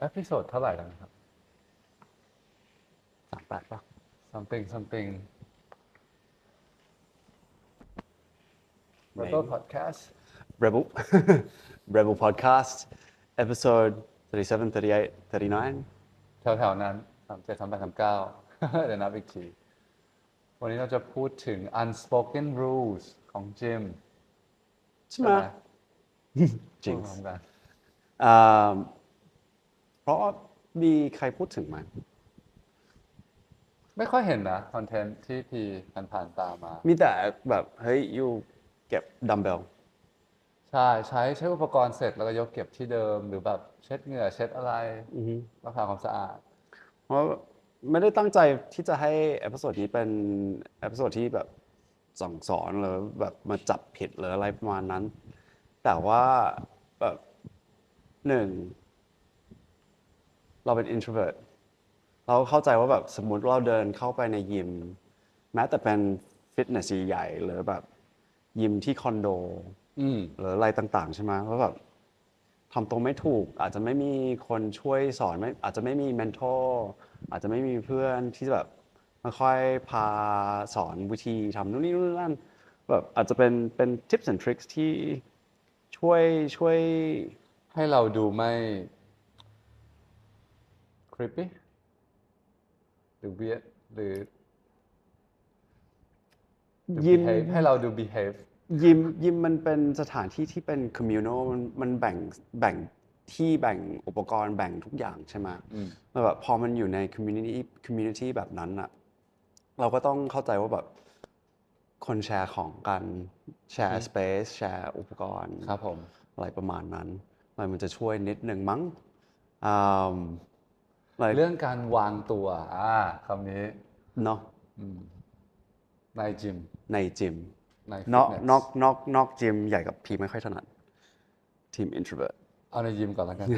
เอพิโซดเท่าไหร่แล้วนะครับสามแปดป่ะ something something Maybe. Rebel podcast Rebel Rebel Podcast episode 37 38 39แถวๆนั้นสามเจ็ดสามแปดสามเก้า เดี๋ยวนับอีกทีวันนี้เราจะพูดถึง unspoken rules ของจิมใช่ไหม จริงพร้อมกันอ่าเพ ราะมีใครพูดถึงไหมไม่ค่อยเห็นนะคอนเทนต์ที่พีผ่านๆตามมา มีแต่แบบเฮ้ยยูเก็บดัมเบลใช่ใช้ใช้อุปกรณ์เสร็จแล้วก็ยกเก็บที่เดิมหรือแบบเช็ดเหงื่อเช็ดอะไรรักษาความสะอาด เพราะไม่ได้ตั้งใจที่จะให้เอพิโซดนี้เป็นเอพิโซดที่แบบสั่งสอนหรือแบบมาจับผิดหรืออะไรประมาณนั้น แต่ว่าแบบหนึ่ง เราเป็น introvert เราเข้าใจว่าแบบสมมติเราเดินเข้าไปในยิม แม้แต่เป็นฟิตเนสใหญ่ๆหรือแบบยิมที่คอนโดอืมหรืออะไรต่างๆ ใช่ไหมว่าแบบทำตัวไม่ถูก อาจจะไม่มีคนช่วยสอนไม่อาจจะไม่มีเมนทอร์อาจจะไม่มีเพื่อนที่แบบมาค่อยพาสอนวิธีทำนู่นนี่นู่นนั่นแบบอาจจะเป็นเป็น tips and tricks ที่ช่วยช่วยให้เราดูไม่ creepy หรือ weird หรือดูยิม behave ให้เราดู behave ยิมยิมมันเป็นสถานที่ที่เป็น communal มันมันแบ่งแบ่งที่แบ่งอุปกรณ์แบ่งทุกอย่างใช่ไหมอืม แล้วแบบพอมันอยู่ใน community community แบบนั้นอะเราก็ต้องเข้าใจว่าแบบคนแชร์ของกันแชร์ space แชร์อุปกรณ์ ครับผม อะไรประมาณนั้น มันมันจะช่วยนิดหนึ่งมั้งอ่า อะไรเรื่องการวางตัวอ่าคำนี้เนาะในจิม ในจิมใน นอก fitness นอกนอกนอกจิมใหญ่กับพีไม่ค่อยถนัดทีม introvert เอาในยิมก่อนแล้วกัน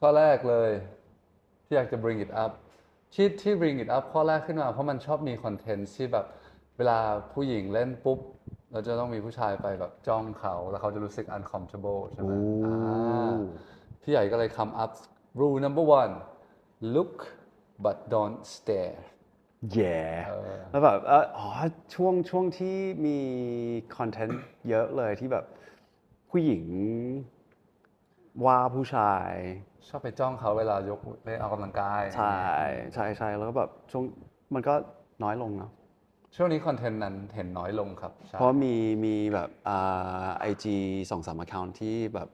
ข้อแรกเลย ที่อยากจะ bring it up ที่ที่ bring it up ข้อแรกขึ้นมา เพราะมันชอบมีคอนเทนต์ที่แบบเวลาผู้หญิงเล่นปุ๊บ เราจะต้องมีผู้ชายไปแบบจ้องเขา แล้วเขาจะรู้สึก uncomfortable ใช่ไหมอ่า พี่ใหญ่ก็เลย come up rule number one look but don't stare แย่แล้วแบบเอ่ออ๋อช่วงช่วงที่มีคอนเทนต์เยอะเลยที่แบบผู้หญิงว่าผู้ชาย ชอบไปจ้องเขาเวลายกเล่นออกกำลังกาย ใช่ใช่ใช่แล้วก็แบบช่วงมันก็น้อยลงเนาะช่วงนี้คอนเทนต์นั้นเห็นน้อยลงครับใช่เพราะมีมีแบบอ่าไอจีสองสามอคาที่แบบ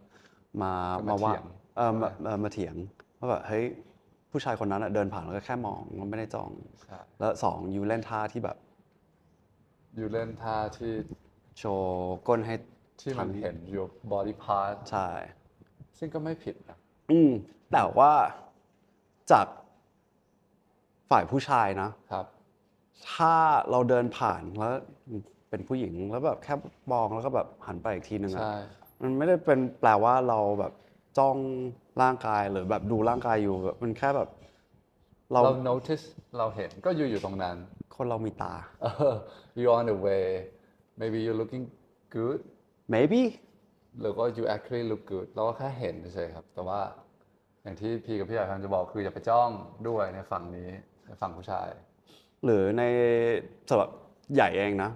มามามาว่าเถียงเออมาเออมาเถียงว่าแบบเฮ้ยผู้ชายคนนั้นอะเดินผ่านแล้วก็แค่มองมันไม่ได้จ้อง ใช่แล้วสองยูเล่นท่าที่แบบอยู่เล่นท่าที่โชว์ก้นให้ที่มันเห็นอยู่ body part ใช่ ซึ่งก็ไม่ผิดนะอืมแต่ว่าจากฝ่ายผู้ชายนะ ครับ ถ้าเราเดินผ่านแล้วเป็นผู้หญิงแล้วแบบแค่มองแล้วก็แบบหันไปอีกทีนึงอะ ใช่ มันไม่ได้เป็นแปลว่าเราแบบจ้องร่างกายหรือแบบดูร่างกายอยู่แบบมันแค่แบบ เรา เรา notice เราเห็นก็อยู่อยู่ตรงนั้น คนเรามีตาเออ you on the way maybe you looking good maybe หรือว่า you actually look good เราก็แค่เห็นเฉยๆครับ แต่ว่าอย่างที่พี่กับพี่ใหญ่พยายามจะบอกคืออย่าไปจ้องด้วยในฝั่งนี้ในฝั่งผู้ชาย หรือในสำหรับใหญ่เองนะ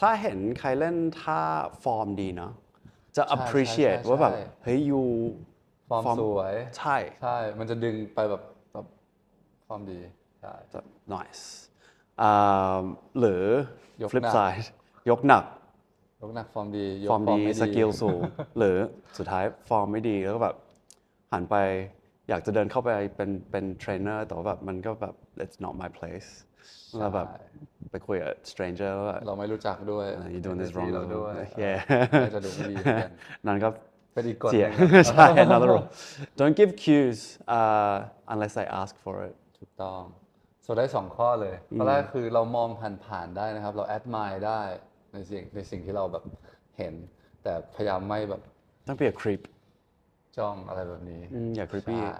ถ้าเห็นใครเล่นท่าฟอร์มดีเนาะ จะ ใช่ appreciate ใช่ว่าแบบใช่ เฮ้ยยู ฟอร์มฟอร์ม สวย ใช่ ใช่ มันจะดึงไปแบบแบบฟอร์มดี ใช่ จะ nice อ่าหรือยก flip หนัก side ยกหนัก ยกหนักฟอร์มดียกฟอร์มดีไสกิลสูง หรือสุดท้ายฟอร์มไม่ดีแล้วก็แบบหันไปอยากจะเดินเข้าไปเป็นเป็นเทรนเนอร์แต่ว่าแบบมันก็แบบ it's not my place แล้วแบบไปคุยกับ stranger แล้วแบบเราไม่รู้จักด้วย Uh, you doing this ไม่ wrong ใช่เราด้วย Yeah น่าจะดูไม่ดีเหมือนกันนั่นก็เป็นอีกกฎหเสียนึ่งใช่ another rule don't give cues uh, unless I ask for it ถูกต้องโซได้สองข้อเลยข้อแรกคือเรามองผ่านๆได้นะครับ เราแอดมายได้ในสิ่งในสิ่งที่เราแบบเห็น แต่พยายามไม่แบบ don't be a creep จ้องอะไรแบบนี้อืมอย่า creepy ใช่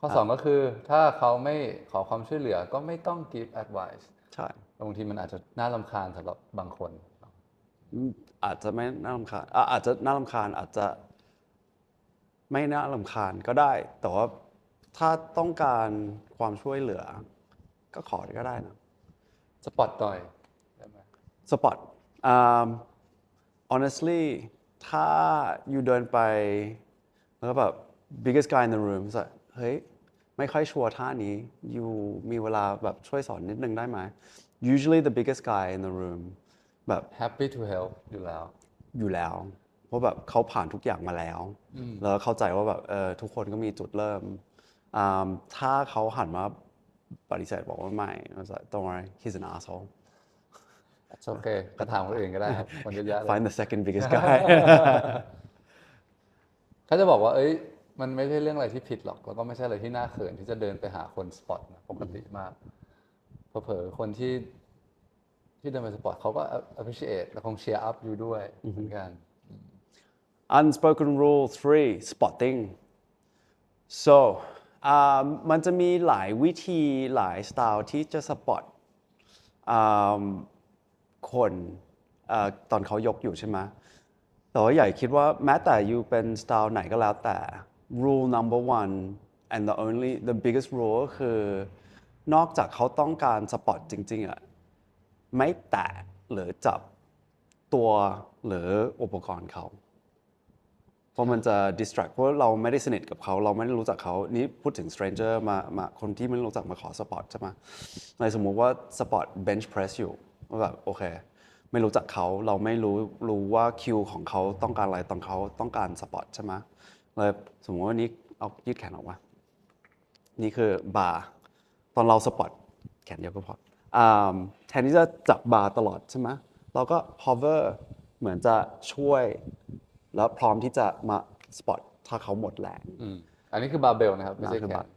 ข้อสองก็คือถ้าเขาไม่ขอความช่วยเหลือก็ไม่ต้อง give advice ใช่บางทีมันอาจจะน่ารำคาญสำหรับบางคนอืมอาจจะไม่น่ารำคาญอะอาจจะน่ารำคาญอาจจะ ไม่น่าลำคาญก็ได้ แต่ว่าถ้าต้องการความช่วยเหลือ ก็ขอก็ได้นะสปอตหน่อยได้ไหมสปอต um, honestly ถ้าอยู่เดินไปแล้วก็แบบ biggest guy in the room จะ เฮ้ยไม่ค่อยชัวร์ท่านี้อยู่มีเวลาแบบช่วยสอนนิดนึงได้ไหม usually the biggest guy in the room แบบ happy to help อยู่แล้ว อยู่แล้ว เพราะแบบเขาผ่านทุกอย่างมาแล้ว แล้วเข้าใจว่าแบบเออทุกคนก็มีจุดเริ่มอ่าถ้าเขาหันมาปฏิเสธบอกว่าไม่ I was like, don't worry he's an asshole It's okay ก็ถามคนอื่นก็ได้ครับคนเยอะแยะเลย find the second biggest guy เขาจะบอกว่าเอ้ย มันไม่ใช่เรื่องอะไรที่ผิดหรอก แล้วก็ไม่ใช่อะไรที่น่าเขินที่จะเดินไปหาคนสปอตนะปกติมากเผลอๆคนที่ที่เดินไปสปอตเขาก็ appreciate และคงเชียร์อัพอยู่ด้วยเหมือนกัน unspoken rule three spotting so อ่ามันจะมีหลายวิธีหลายสไตล์ที่จะสปอตคนอ่าตอนเขายกอยู่ใช่ไหมแต่ว่าใหญ่คิดว่าแม้แต่อยู่เป็นสไตล์ไหนก็แล้วแต่ rule number one and the only the biggest rule ก็คือ นอกจากเขาต้องการสปอตจริงๆอะไม่แตะหรือจับตัวหรืออุปกรณ์เขา เพราะมันจะ distract เพราะเราไม่ได้สนิทกับเขา เราไม่ได้รู้จักเขา นี่พูดถึง stranger มามาคนที่ไม่รู้จักมาขอสปอร์ตใช่ไหมในสมมุติว่าสปอร์ต bench press อยู่แบบโอเค ไม่รู้จักเขา เราไม่รู้รู้ว่าคิวของเขาต้องการอะไรตอนเขาต้องการสปอร์ตใช่ไหม เลยสมมติว่านี้เอายืดแขนออกมานี่คือบาร์ตอนเราสปอร์ตแขนเดียวก็พออ่าแทนที่จะจับบาร์ตลอดใช่ไหมเราก็ hover เหมือนจะช่วย แล้วพร้อมที่จะมาสปอตถ้าเขาหมดแรงอืมอันนี้คือบาร์เบลนะครับ ไม่ใช่นั่นคือแขบาร์น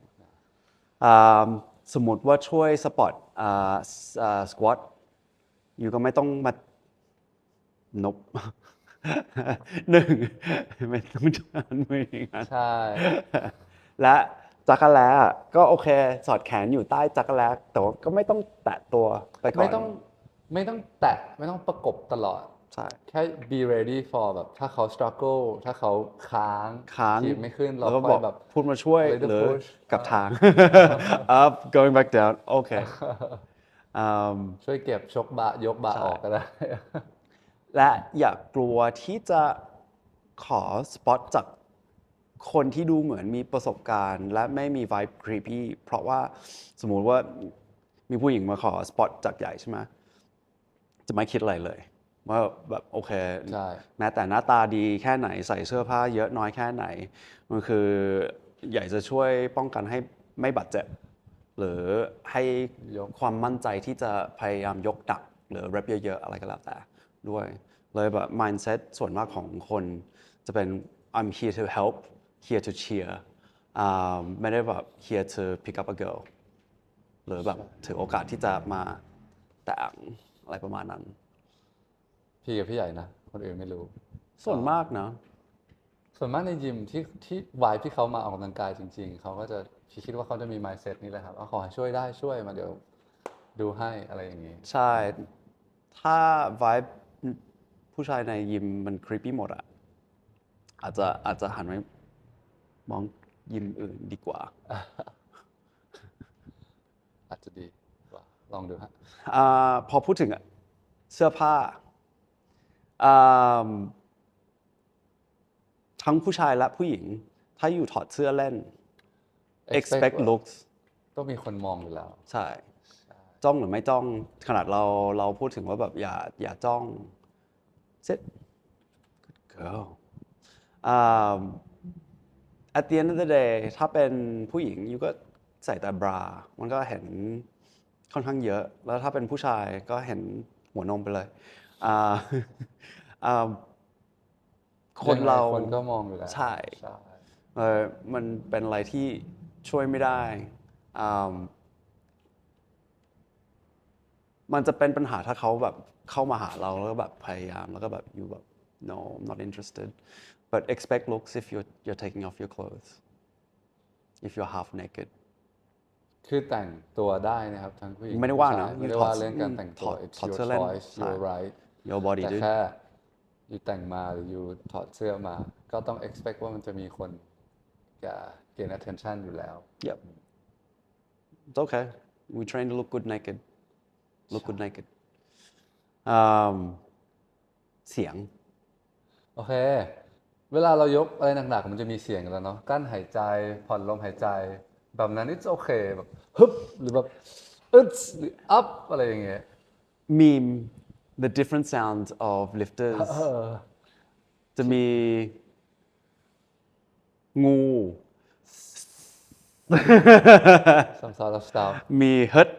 อ่าสมมติว่าช่วยสปอตสควอตอยู่ก็ไม่ต้องมานบ หนึ่งไม่ต้องชันมืออย่างนั้นใช่ และจักรแล้ก็โอเค สอดแขนอยู่ใต้จักรแล้แต่ว่าก็ไม่ต้องแตะตัวไปก่อน ไม่ต้องไม่ต้องแตะไม่ต้องประกบตลอด ใช่ แค่ be ready for แบบถ้าเขา struggle ถ้าเขาค้างค้างถีบไม่ขึ้น เราแล้วก็ค่บออยกแบบ พูดมาช่วย little หรือ push กลับทาง up going back down โอเคอืมช่วยเก็บชกบะยกบะใช่ออกก็ได้ และอย่ากลัวที่จะขอสปอตจากคนที่ดูเหมือนมีประสบการณ์ และไม่มี vibe creepy เพราะว่าสมมุติว่ามีผู้หญิงมาขอสปอตจากใหญ่ใช่ไหมจะไม่คิดอะไรเลย ว่าแบบโอเคใช่แม้แต่หน้าตาดีแค่ไหนใส่เสื้อผ้าเยอะน้อยแค่ไหน มันคือใหญ่จะช่วยป้องกันให้ไม่บาดเจ็บ หรือให้ยกความมั่นใจที่จะพยายามยกหนักหรือ rep เยอะๆอะไรก็แล้วแต่ ด้วย เลยแบบ mindset ส่วนมากของคนจะเป็น I'm here to help here to cheer อ่าไม่ได้แบบ here to pick up a girl หรือแบบถือโอกาสที่จะมาแต่งอะไรประมาณนั้น พี่กับพี่ใหญ่นะ คนอื่นไม่รู้ ส่วนมากนะ ส่วนมากในยิมที่ที่วายที่เขามาออกกำลังกายจริง ๆ เขาก็จะพี่คิดว่าเขาจะมี mindset นี้แหละครับว่าขอให้ช่วยได้ช่วยมาเดี๋ยวดูให้อะไรอย่างนี้ ใช่ ถ้า vibe ผู้ชายในยิมมัน creepy หมดอะอาจจะอาจจะหันไปมองยิมอื่นดีกว่า อาจจะดีกว่า ลองดูฮะอาพอพูดถึงเสื้อผ้าอ่าทั้งผู้ชายและผู้หญิง ถ้าอยู่ถอดเสื้อเล่น expect ว่า looks ต้องมีคนมองอยู่แล้ว ใช่ จ้องหรือไม่จ้อง ขนาดเราเราพูดถึงว่าแบบอย่าอย่าจ้อง sit good girl um, at the end of the day ถ้าเป็นผู้หญิงอยู่ก็ใส่แต่บรา มันก็เห็นค่อนข้างเยอะ แล้วถ้าเป็นผู้ชายก็เห็นหัวนมไปเลยอ่าอ่าคนเรายังไงคนก็มองอยู่แล้วใช่ใช่เออมันเป็นอะไรที่ช่วยไม่ได้อ่ามันจะเป็นปัญหาถ้าเขาแบบ เข้ามาหาเราแล้วก็แบบพยายามแล้วก็แบบอยู่แบบ no I'm not interested but expect looks if you're you're taking off your clothes if you're half naked คือแต่งตัวได้นะครับทั้งผู้หญิงไม่ได้ว่านะผู้ชยไม่ได้ถอดว่าเรื่องการแต่งตัวถอด it's ถอด your เสื้อเล่น choice ใช่ your right your body แต่ dude แค่อยู่แต่งมาหรืออยู่ถอดเสื้อมา ก็ต้อง expect ว่ามันจะมีคนอย่า gain attention อยู่แล้ว Yep. It's okay. We train to look good naked. Look good naked. Um, เสียง โอเค เวลาเรายกอะไรหนักๆ มันจะมีเสียงกันแล้วเนาะกั้นหายใจ ผ่อนลมหายใจ แบบนั้น it's okay แบบฮึบหรือแบบอึดหรือ up อะไรอย่างเงี้ย meme the different sounds of lifters เออ จะมี งู some sort of stuff มี ฮึด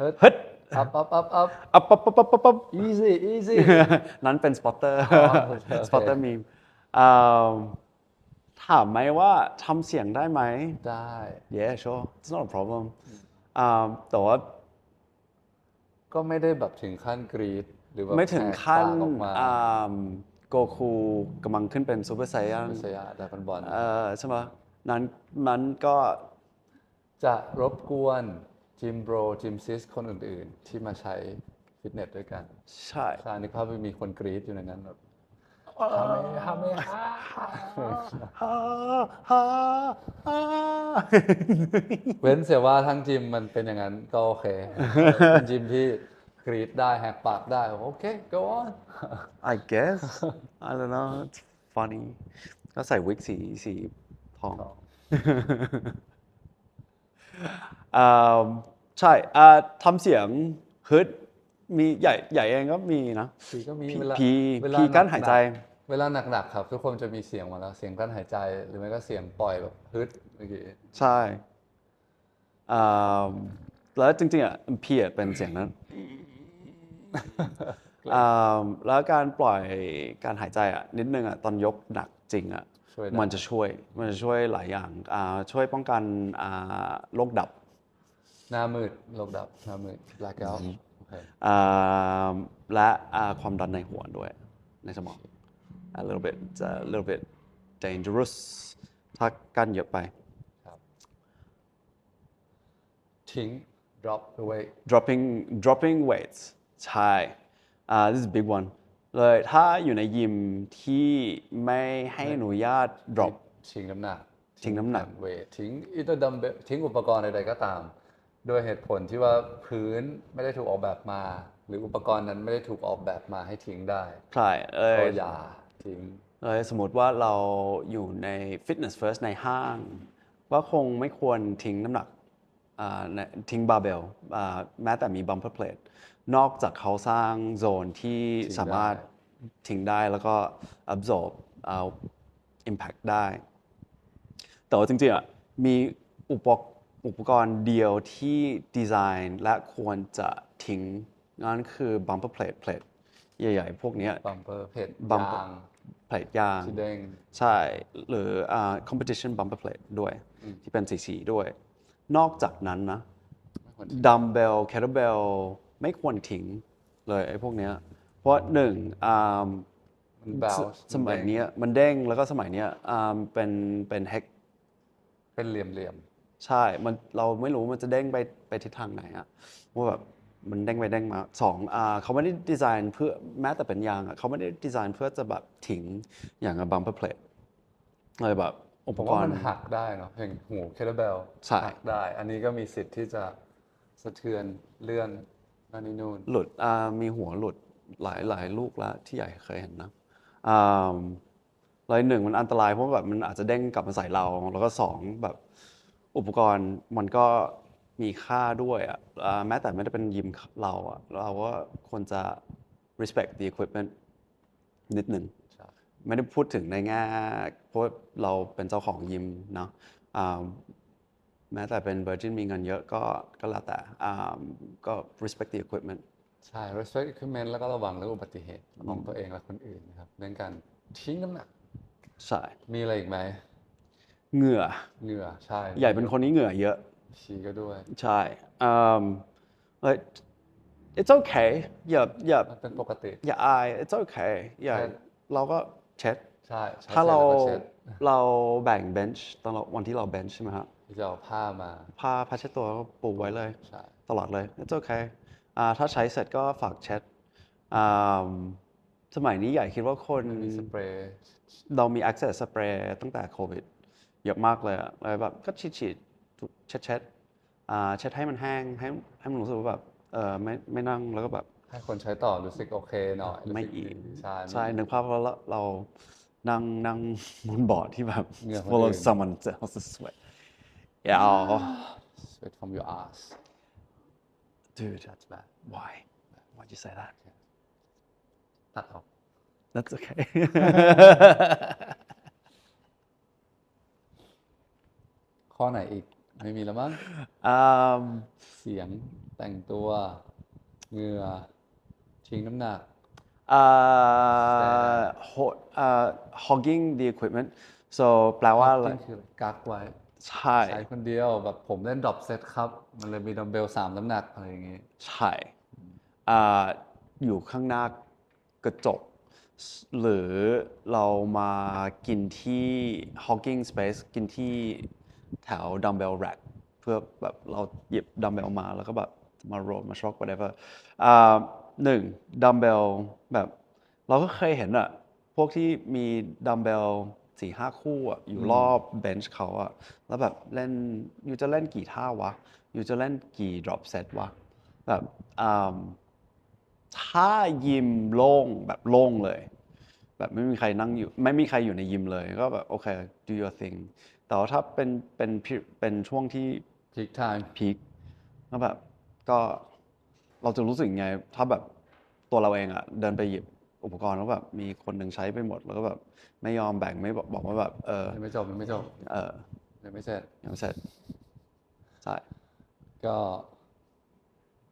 ฮึด ฮึด up up up up อัปปับปับปับปับปับ easy easy นั้นเป็นสปอตเตอร์อ๋อโอเคสปอตเตอร์มีมถามไหมว่าทำเสียงได้ไหมได้ Yeah sure it's not a problem อ่าแต่ว่าก็ไม่ได้แบบถึงขั้นกรีดหรือแบบไม่ถึงขั้นแหกปากออกมาโกคูกำลังขึ้นเป็นซูเปอร์ไซยันสยาดากันบอลเออใช่ไหมนั้นนั้นก็จะรบกวน จิมโบรจิมซิสคนอื่นๆ ที่มาใช้ฟิตเนสด้วยกันใช่ใช่นึกภาพว่ามีคนกรีดอยู่ในนั้นแบบทำไมทำไมฮะฮ่าฮ่าฮ่าเว้นเสียว่าทั้งจิมมันเป็นอย่างนั้นก็โอเคเป็นจิมที่กรีดได้แหกปากได้โอเค go on I guess I don't know it's funny ก็ใส่วิกสีสีทอง อ่าใช่อ่าทำเสียงฮึดมีใหญ่ใหญ่เองก็มีนะพีก็มีพีเวลาพีเวลาพีกั้นหายใจ เวลาหนักๆครับ ทุกคนจะมีเสียงมาแล้วเสียงกั้นหายใจ หรือไม่ก็เสียงปล่อยแบบฮึดเมื่อกี้ใช่อ่าแล้วจริงๆอะพีอะเป็นเสียงนั้นอ่าแล้วการปล่อยการหายใจอะนิดนึงอะตอนยกหนักจริงอะ ช่วยได้ มันจะช่วยมันจะช่วยหลายอย่างอ่าช่วยป้องกันอ่าโรคดับหน้ามืดโลกดับหน้ามืด black out โอเค อ่าและอ่าความดันในหัวด้วยในสมอง a little bit a little bit dangerous ถ้ากั้นเยอะไปครับทิ้ง drop the weight dropping dropping weights ใช่อ่า this is a big one เลยถ้าอยู่ในยิมที่ไม่ให้อนุญาต drop ทิ้งน้ำหนักทิ้งน้ำหนัก เวททิ้งอิตดัมเบทิ้งอุปกรณ์ใดๆก็ตามด้วยเหตุผลที่ว่าพื้นไม่ได้ถูกออกแบบมา หรืออุปกรณ์นั้นไม่ได้ถูกออกแบบมาให้ทิ้งได้ใช่เอ้ก็ยอย่าทิ้ง เลยสมมติว่าเราอยู่ใน fitness first ในห้าง ว่าคงไม่ควรทิ้งน้ำหนักอ่าในทิ้งบาร์เบลแม้แต่มี bumper plate นอกจากเขาสร้างโซนที่ทิ้งได้สามารถทิ้งได้แล้วก็ absorb เอา impact ได้ แต่ว่าจริงๆอะมีอุปกอุปกรณ์เดียวที่ดีไซน์และควรจะทิ้งนั่นคือ bumper plate plate ใหญ่ๆ พวกเนี้ยบัมเปอร์เพจ bumper ยาง plate ยางที่เด้งใช่ หรืออ่า competition bumper plate ด้วย ที่เป็นสีๆด้วย นอกจากนั้นนะดัมเบล k ค t เ e เบล ไม่ควรทิ้งเลยไอ้พวกเนี้ยเพราะหนึ่งอ่ามัน bounce สมัยเนี้ยมันเด้งแล้วก็สมัยเนี้ยอ่าเป็นเป็นเฮกเป็นเหลี่ยมใช่มันเราไม่รู้มันจะเด้งไปไปทิศทางไหนอะว่าแบบมันเด้งไปเด้งมาสองอ่าเขาไม่ได้ดีไซน์เพื่อแม้แต่เป็นยางอะเขาไม่ได้ดีไซน์เพื่อจะแบบทิ้งอย่างบัมเปอร์เพลทเลยแบบอุๆปผมกว่ารณ์ มันหักได้เนาะอย่างหูเคเทเบลใช่ หักได้ อันนี้ก็มีสิทธิ์ที่จะสะเทือนเลื่อน นั่นนี่นู่นหลุดอ่ามีหัวหลุดหลายหลายลูกแล้วที่ใหญ่เคยเห็นนะอ่าเลยหนึ่งมันอันตรายเพราะแบบมันอาจจะเด้งกลับมาใส่เรา แล้วก็สองแบบอุปกรณ์มันก็มีค่าด้วยอะอ่าแม้แต่ไม่ได้เป็นยิมเราอะเราก็ควรจะ respect the equipment นิดหนึ่งใช่ไม่ได้พูดถึงในแง่เพราะเราเป็นเจ้าของยิมเนาะอ่า แม้แต่เป็น Virgin มีเงินเยอะก็ก็แล้วแต่อ่าก็ respect the equipment ใช่ respect equipment แล้วก็ระวังเรื่องอุบัติเหตุของตัวเองและคนอื่นนะครับเรื่องการทิ้งน้ำหนักใช่มีอะไรอีกไหมเหงื่อเหงื่อใช่ใหญ่เป็นคนนี้เหงื่อเยอะชีก็ด้วยใช่อืม like it's okay อย่าอย่ามันเป็นปกติอย่าอาย it's okay อย่าใช่เราก็เช็ดใช่ใช้ถ้าเราสจแล้วก็เช็ดเราแบ่งเบนช์ตอนเราวันที่เราเบนช์ใช่ไหมฮะที่ จะเอาผ้ามา ผ้าผ้าเช็ดตัวก็ปูไว้เลย ใช่ ตลอดเลย it's okay อ่าถ้าใช้เสร็จก็ฝากเช็ดอ่าสมัยนี้ใหญ่คิดว่าคนมีสเปรย์เรามี access สเปรย์ตั้งแต่โควิดเยอะมากเลยอะเลยแบบก็ฉีดฉีดถูเช็ดเช็ดอ่าเช็ดให้มันแห้งให้ให้มันรู้สึกว่าแบบเออไม่ไม่นั่งแล้วก็แบบให้คนใช้ต่อรู้สึกโอเคหน่อยรู้สึไม่กอินดีใช่ใช่นึกภาพว่าเราเรานั่งนั่งบนบอร์ดที่แบบเหงื่อคน full of อื่น someone else's sweat yeah sweat from your ass dude that's bad why why'd you say that ตัดออก that's okay ข้อไหนอีก ไม่มีแล้วมั้ง um เสียงแต่งตัวเหงื่อทิ้งน้ำหนัก uh, ho- uh, hogging the equipment so แปลว่าอะไร นี่คือกักไว้ ใช่ใช้คนเดียวแบบผมเล่นดรอปเซตครับ มันเลยมีดัมเบลสามน้ำหนักอะไรอย่างงี้ ใช่อ่าอยู่ข้างหน้ากระจก หรือเรามากินที่ hogging space กินที่แถว dumbbell rack เพื่อแบบเราหยิบดัมเบลมาแล้วก็แบบมาโรลมาช็อก whatever อ่าหนึ่งดัมเบลแบบ เราก็เคยเห็นอะพวกที่มีดัมเบล สี่ห้าคู่อะอยู่รอบเบนช์เขาอะแล้วแบบเล่นอยู่จะเล่นกี่ท่าวะอยู่จะเล่นกี่ drop set วะแบบอ่าถ้ายิมโล่งแบบโล่งเลย แบบไม่มีใครนั่งอยู่ ไม่มีใครอยู่ในยิมเลย ก็แบบโอเค do your thing แต่ว่าถ้าเป็นเป็นเป็นช่วงที่พีคไทม์พีคก็แบบก็เราจะรู้สึกยังไง ถ้าแบบตัวเราเองอะเดินไปหยิบ อุปกรณ์แล้วแบบมีคนหนึ่งใช้ไปหมด แล้วก็แบบไม่ยอมแบ่งไม่บอกบอกว่าแบบเออยังไม่จบยังไม่จบเออยังไม่เสร็จยังไม่เสร็จใช่ก็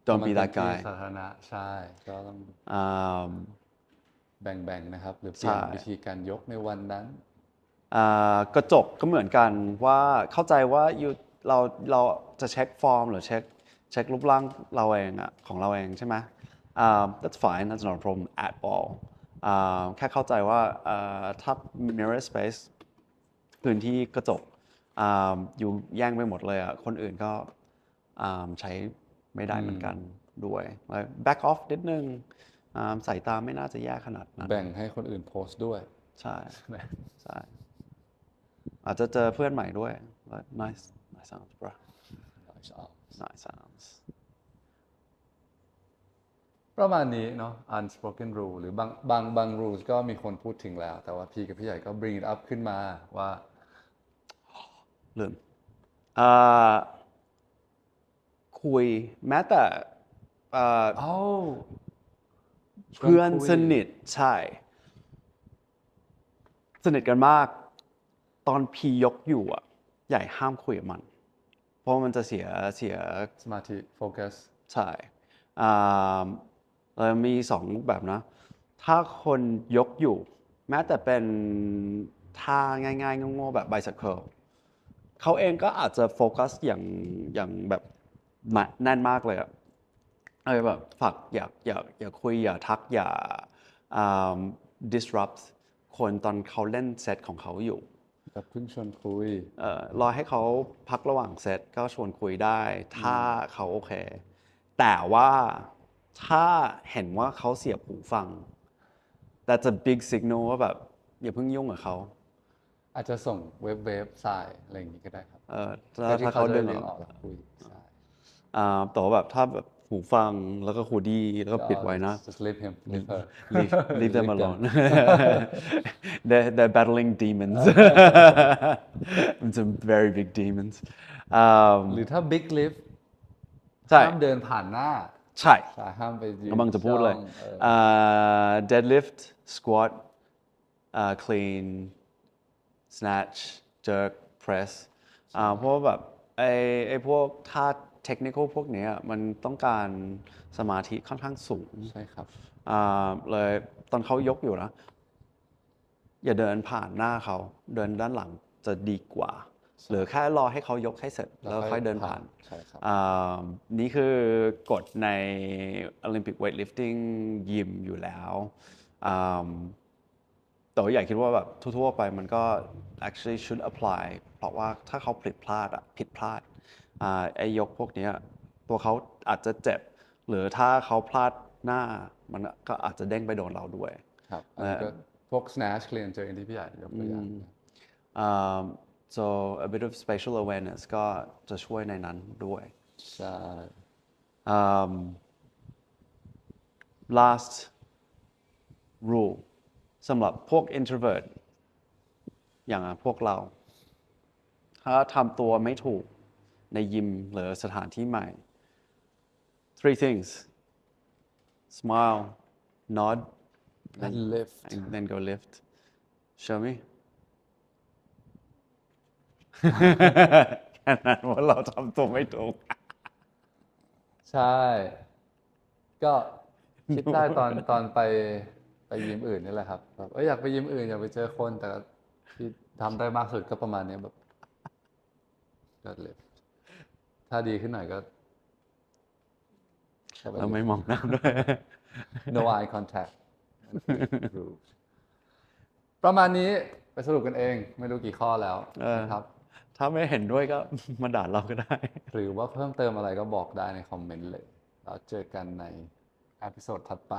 don't มั be นเป็ that นที่ guy สาธารณะใช่ก็ต้องอ่าแบ่งๆนะครับ หรือเปลี่ยนใช่วิธีการยกในวันนั้นอ่ากระจกก็เหมือนกันว่าเข้าใจว่าอยู่เราเราจะเช็คฟอร์มหรือเช็คเช็ครูปร่างเราเองอะของเราเองใช่ไหมอ่า that's fine that's not a problem at all อ่า แค่เข้าใจว่าอ่าถ้า mirror space พื้นที่กระจกอ่าอยู่แย่งไปหมดเลยอะคนอื่นก็อ่าใช้ไม่ได้เหมือนกันด้วยแล้ว back off นิดนึงอ่าสายตาไม่น่าจะแย่ขนาดนั้น แบ่งให้คนอื่นโพสต์ด้วย ใช่ใช่อาจจะเจอเพื่อนใหม่ด้วย But nice nice sounds bro nice sounds ประมาณนี้เนาะ unspoken rule หรือบางบางบาง rules ก็มีคนพูดถึงแล้ว แต่ว่าพี่กับพี่ใหญ่ก็ bring it up ขึ้นมาว่าลืมอ่าคุยแม้แต่อ่าเอ้าชวนเพื่อนคุยสนิทใช่ สนิทกันมาก ตอนพียกอยู่อะ ใหญ่ห้ามคุยกับมัน เพราะมันจะเสียเสีย สมาธิโฟกัส ใช่อ่า เรามีสองรูปแบบนะ ถ้าคนยกอยู่ แม้แต่เป็นท่าง่ายๆโง่ๆแบบ bicycle เขาเองก็อาจจะโฟกัสอย่างอย่างแบบหนักแน่นมากเลยอะเออแบบฝากอย่าอย่าอย่าคุยอย่าทักอย่าอ่า disrupt คนตอนเขาเล่นเซตของเขาอยู่กับเพิ่งชวนคุยเอ่อรอให้เขาพักระหว่างเซตก็ชวนคุยได้ ถ้าเขาโอเค แต่ว่า ถ้าเห็นว่าเขาเสียบหูฟัง that's a big signal ว่าแบบอย่าเพิ่งยุ่งกับเขาอาจจะส่งเว็บเว็บสายอะไรอย่างนี้ก็ได้ครับเออพื่ถ้าอที่ถ้าเขาจะดึงเลี่ยงออออกกแล้วคุยใช่อ่าแต่ว่าแบบถ้าแบบหูฟังแล้วก็หูดีแล้วก็ปิดไว้นะ just leave him leave her leave, leave them alone they're, they're battling demons some very big demons อ่าหรือถ้า big lift ใช่ห้ามเดินผ่านหน้า ใช่ใช่ห้ามไปยืนกำลังจะพูดเลยจ้องอออ่า deadlift squat อ่า clean snatch jerk press อ่าเพราะว่าแบบไอไอพวกท่าเทคนิคพวกเนี้ยมันต้องการสมาธิค่อนข้างสูงใช่ครับ อ่าเลยตอนเขายกอยู่นะ อย่าเดินผ่านหน้าเขา เดินด้านหลังจะดีกว่า หรือแค่รอให้เขายกให้เสร็จแล้วค่อยเดินผ่านใช่ครับอ่านี่คือกฎใน Olympic weightlifting ยิมอยู่แล้วอ่าแต่ว่าอยากคิดว่าแบบทั่วๆไปมันก็ actually should apply เพราะว่าถ้าเขาผิดพลาดอะผิดพลาดอ่าไอ้ยกพวกเนี้ยตัวเขาอาจจะเจ็บ หรือถ้าเขาพลาดหน้ามันก็อาจจะเด้งไปโดนเราด้วย ครับอันนี้ก็พวก snatch clean เจอที่พี่ใหญ่ยกตัวอย่างอ่า so a bit of spatial awareness ก็จะช่วยในนั้นด้วย ใช่ um, last rule สำหรับพวก introvert อย่างพวกเรา ถ้าทำตัวไม่ถูกในยิมหรือสถานที่ใหม่ three things smile nod and lift and then go lift show me แค่นั้นว่าเราทำตัวไม่ถูก ใช่ ก็คิดได้ตอนตอนไปไปยิมอื่นนี่แหละครับแบบเอยอยากไปยิมอื่นอยากไปเจอคนแต่ก็ที่ทำได้มากสุดก็ประมาณเนี้ยแบบก็เลยถ้าดีขึ้นหน่อยก็เข้าไปเราไม่มองหน้าด้วย no eye contact ประมาณนี้ไปสรุปกันเอง ไม่รู้กี่ข้อแล้วเออนะครับ ถ้าไม่เห็นด้วยก็ มาด่าเราก็ได้ หรือว่าเพิ่มเติมอะไรก็บอกได้ในคอมเมนต์เลยแล้วเจอกันในอพิโซดถัดไป